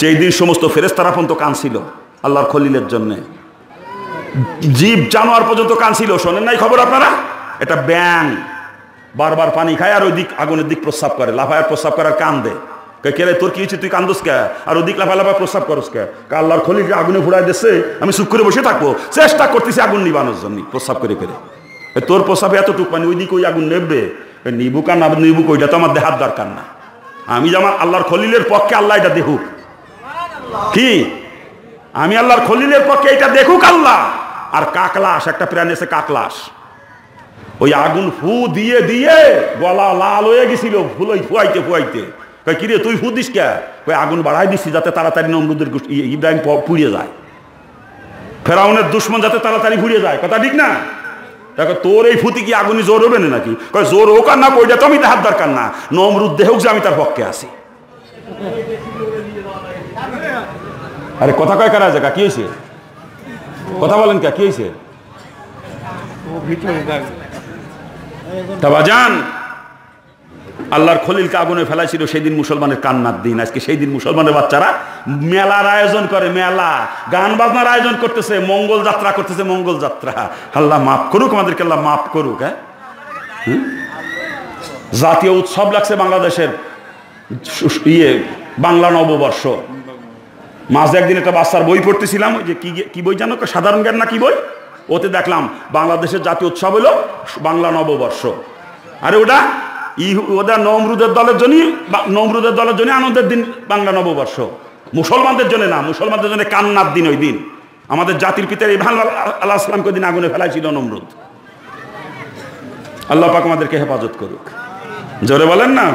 সেই দিন সমস্ত ফেরেস্তারা পর্যন্ত কানছিল আল্লাহর খলিলের জন্যে। জীব জানোয়ার পর্যন্ত কানছিল শোনেন নাই খবর আপনারা? এটা ব্যাং বারবার পানি খায় আর ওই দিক আগুনের দিক প্রস্রাব করে লাফায় প্রস্রাব করার কান দে কয়, কে তোর কি হয়েছে? তুই কান্দোস কে? আর ওই দিক লাফা লাফা প্রস্রাব করস কে? আল্লাহর খলিল যে আগুনে ফুড়াই দিচ্ছে আমি চুপ করে বসে থাকব। চেষ্টা করতেছি আগুন নিবানোর জন্য প্রস্রাব করে করে তোর প্রস্রাবে এতটুক পানি ওই দিক ওই আগুন নেবে। নিবুক আর না নিবুক ওইটা তো আমার দেহার দরকার না। আমি যেমন আল্লাহর খলিলের পক্ষে আল্লাহ এটা দেখুক কি? আমি আল্লাহর খলিলের পক্ষে এটা দেখুক আল্লাহ। আর কাকলাস একটা প্রাণী আছে কাকলাস ওই আগুন ফু দিয়ে দিয়ে গলা লাল হয়ে গেছিল, ফুলই ফুয়াইতে ফুয়াইতে। কই কিরে, তুই ফু দিস কে? কই আগুন বাড়াই দিছি যাতে তাড়াতাড়ি নমরুদের ইব্রাহিম পুড়িয়ে যায়। ফেরাউনের দুশ্মন যাতে তাড়াতাড়ি পুড়িয়ে যায়। কথা ঠিক না? দেখো তোর এই ফুতি কি আগুনি জোর হবে না নাকি? কয়, জোর হোক আর না কইটা তো আমি দেহার দরকার না। নমরুদ দেহ যে আমি তার পক্ষে আছি। আরে কথা কয় কারা জায়গা? কি হয়েছে কথা বলেন কে, কি হয়েছে তা বাজান, আল্লাহর খলিলকে আগুনে ফেলাইছিল সেই দিন মুসলমানের কান্নার দিন। আজকে সেই দিন মুসলমানের বাচ্চারা মেলার আয়োজন করে, মেলা। গান বাজনার আয়োজন করতেছে, মঙ্গল যাত্রা করতেছে, মঙ্গল যাত্রা। আল্লাহ মাফ করুক, আমাদেরকে আল্লাহ মাফ করুক হ্যাঁ? জাতীয় উৎসব লাগছে বাংলাদেশের। ইয়ে বাংলা নববর্ষ। মাঝে একদিন একটা বাচ্চার বই পড়তেছিলাম যে কি কি বই জানো? সাধারণ জ্ঞান না কি বই? ওতে দেখলাম, বাংলাদেশের জাতীয় উৎসব হলো বাংলা নববর্ষ। আরে ওটা ওটা নমরুদের দলের জন্যই নমরুদের দলের জন্য আনন্দের দিন বাংলা নববর্ষ। মুসলমানদের জন্য না, মুসলমানদের জন্য কান্নার দিন ওই দিন। আমাদের জাতির পিতার ইভান আল্লাহ আসলামকে দিন আগুনে ফেলাইছিল নমরুদ। আল্লাহ পাক আমাদেরকে হেফাজত করুক। জোরে বলেন না